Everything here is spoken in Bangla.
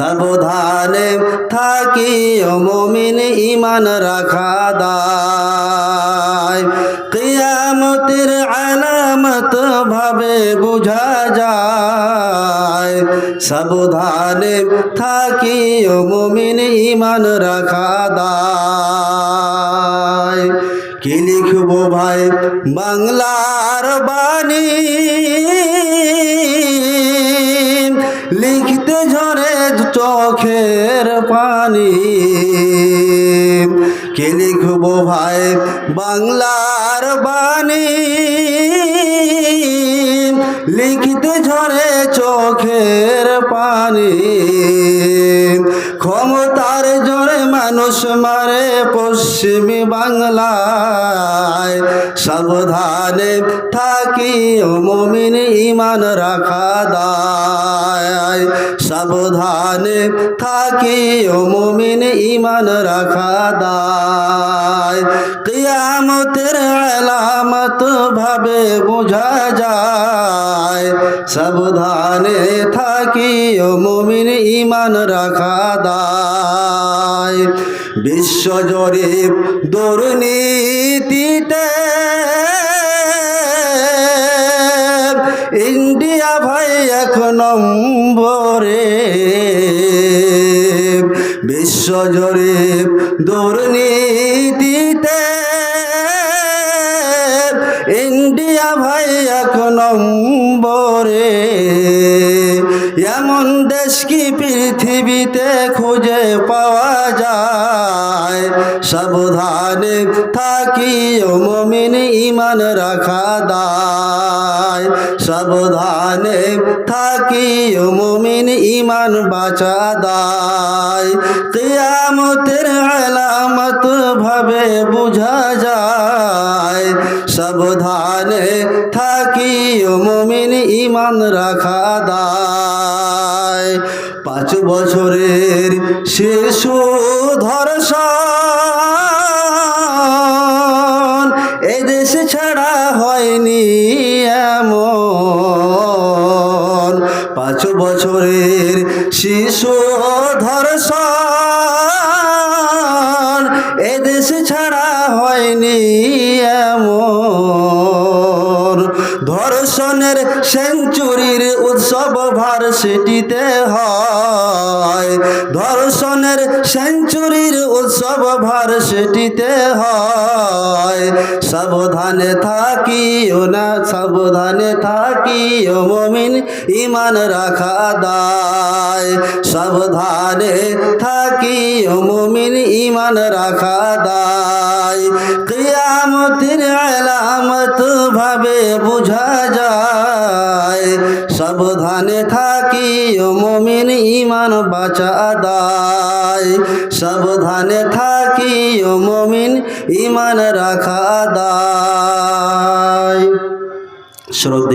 সাবধানে থাকি ও মমিন ইমান রাখা দায়। কিয়ামতের আলামত ভাবে বুঝা যায়। সাবধানে থাকি ও মমিন ইমান রাখা দায়। কি লিখব ভাই? বাংলার বাণী। চোখের পানি। কে লিখব ভাই বাংলার বাণী? লিখতে ঝরে চোখের পানি। ক্ষমতার জোরে মানুষ মারে পশ্চিমী বাংলায়। সাবধানে থাকি মমিন ইমান রাখা দায়। সাবধানে থাকি ও মমিন ইমান রাখা দায়। কিয়ামতের আলামত ভাবে বোঝা যায়। সাবধানে থাকি ও মমিন ইমান রাখা দায়। বিশ্ব জরিপ দুর্নীতিতে ইন্ডিয়া ভাই এক নম্বরে বিশ্ব জরিপ দুর্নীতিতে ইন্ডিয়া ভাই এক নম্বরে। এমন দেশ কি পৃথিবীতে খুঁজে পাওয়া যায়? সাবধানে থাকি মমিন ইমান রাখা দায়। সাবধানে থাকি মমিন ইমান বাঁচা দায়। কিয়ামতের আলামত ভাবে বুঝা যায়। সাবধানে থাকি মমিন ইমান রাখা দায়। পাঁচ বছরের শিশু ধর্ষণ এদেশ ছাড়া হয়নি এমন। পাঁচ বছরের শিশু ধর্ষণ এদেশ ছাড়া হয়নি এমন। ধর্ষণের সেঞ্চুরির উৎসব ভার্সিটিতে হয়। ধর্ষণের সেঞ্চুরির উৎসব ভার্সিটিতে হয়। সাবধানে থাকি ও না, সাবধানে থাকি ও মমিন, ইমান রাখা দায়। সাবধানে থাকি ও মমিন ইমান রাখা দায় কিয়ামতের আলামত ভাবে বুঝা যায়। সাবধানে থাকি মমিন ইমান বাঁচা দায়। সাবধানে থাকি মমিন ইমান রাখা দায়। শ্রদ্ধে